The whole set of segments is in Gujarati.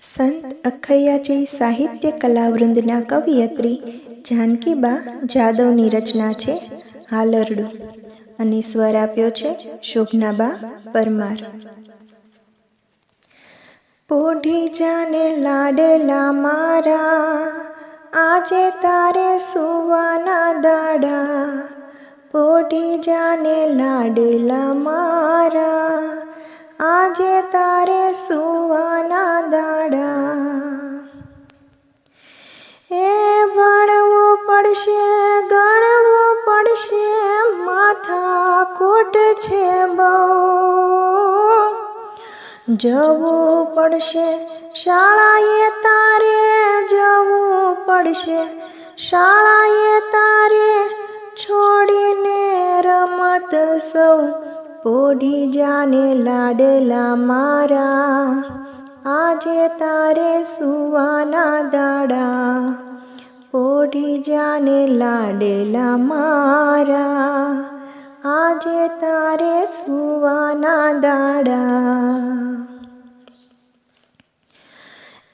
સંત અખૈયાજી સાહિત્ય કલાવૃંદના કવિયત્રી જાનકીબા જાદવની રચના છે હાલરડું અને સ્વર આપ્યો છે શોભનાબા પરમાર. પોઢી જાને લાડેલા મારા, આજે તારે સુવાના દાડા. પોઢી જાને લાડલા મારા, આજે તારે સુવાના પડશે, ગણવું પડશે, માથા કોટ છે બહુ. જવું પડશે, શાળાએ તારે જવું પડશે, શાળાએ તારે છોડીને રમત સૌ પોઢી જાને લાડલા મારા. આજે તારે સુવાના દાડા પોઢી જાને લાડેલા મારા. આજે તારે સુવાના દાડા.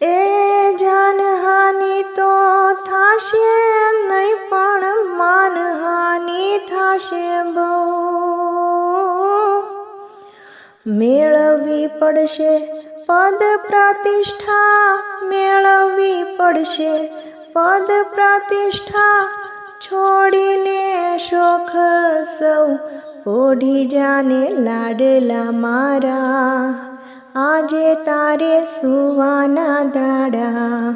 એ જાનહાની તો થાશે નહીં, પણ માનહાની થાશે બહુ. મેળવવી પડશે પદ પ્રતિષ્ઠા, મેળવવી પડશે પદ પ્રતિષ્ઠા છોડીને શોખ સૌ ઓઢી જાને લાડલા મારા. આજે તારે સુવાના દાડા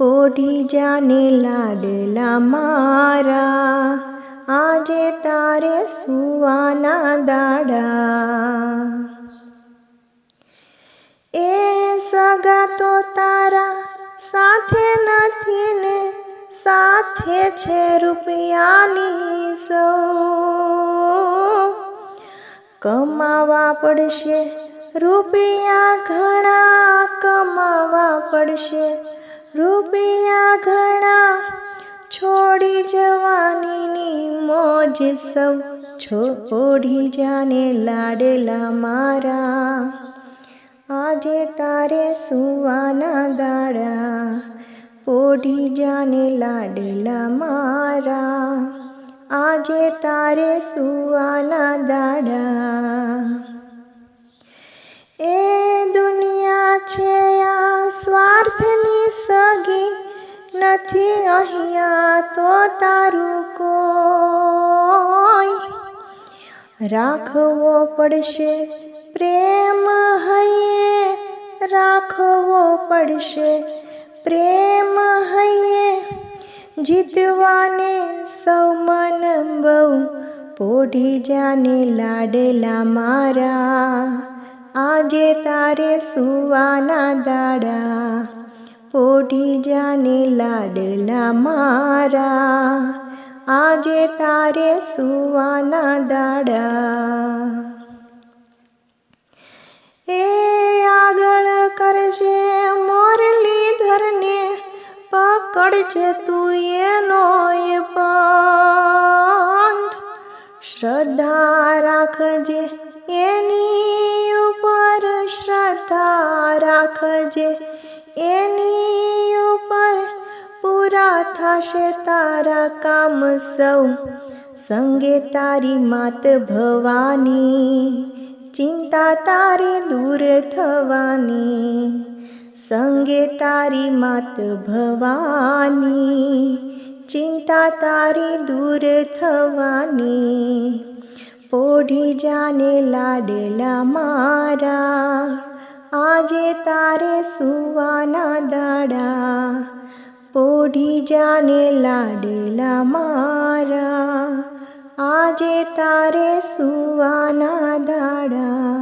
ઓઢી જાને લાડલા મારા. આજે તારે સુવાના દાડા. એ સગા તો સાથે નથી ને સાથે છે રૂપિયાની સૌ. કમાવા પડશે રૂપિયા ઘણા, કમાવા પડશે રૂપિયા ઘણા. છોડી જવાનીની મોજ સૌ, છોડી જાને લાડેલા મારા. આજે તારે સુવાના દાડા, પોઢી જાને લાડલા મારા. આજે તારે સુવાના દાડા. એ દુનિયા છે આ સ્વાર્થની સગી, નથી અહીંયા તો તારું કોઈ. રાખવો પડશે પ્રેમ પડશે પ્રેમ હૈયે જીતવાને સૌ મન બહુ પોઢી જાને લાડલા મારા. આજે તારે સુવાના દાડા, પોઢી જાને લાડલા મારા. આજે તારે સુવાના દાડા. એ કરજે મોરલીધરને પકડજે તું એનો શ્રદ્ધા રાખજે એની ઉપર, શ્રદ્ધા રાખજે એની ઉપર. પૂરા થશે તારા કામ સૌ, સંગે તારી માત ભવાની. ચિંતા તારી દૂર થવાની, સંગે તારી માત ભવાની, ચિંતા તારી દૂર થવાની, પોઢી જાને લાડલા મારા, આજે તારે સુવાના દાડા, પોઢી જાને લાડલા મારા. આજે તારે સુવાના દાડા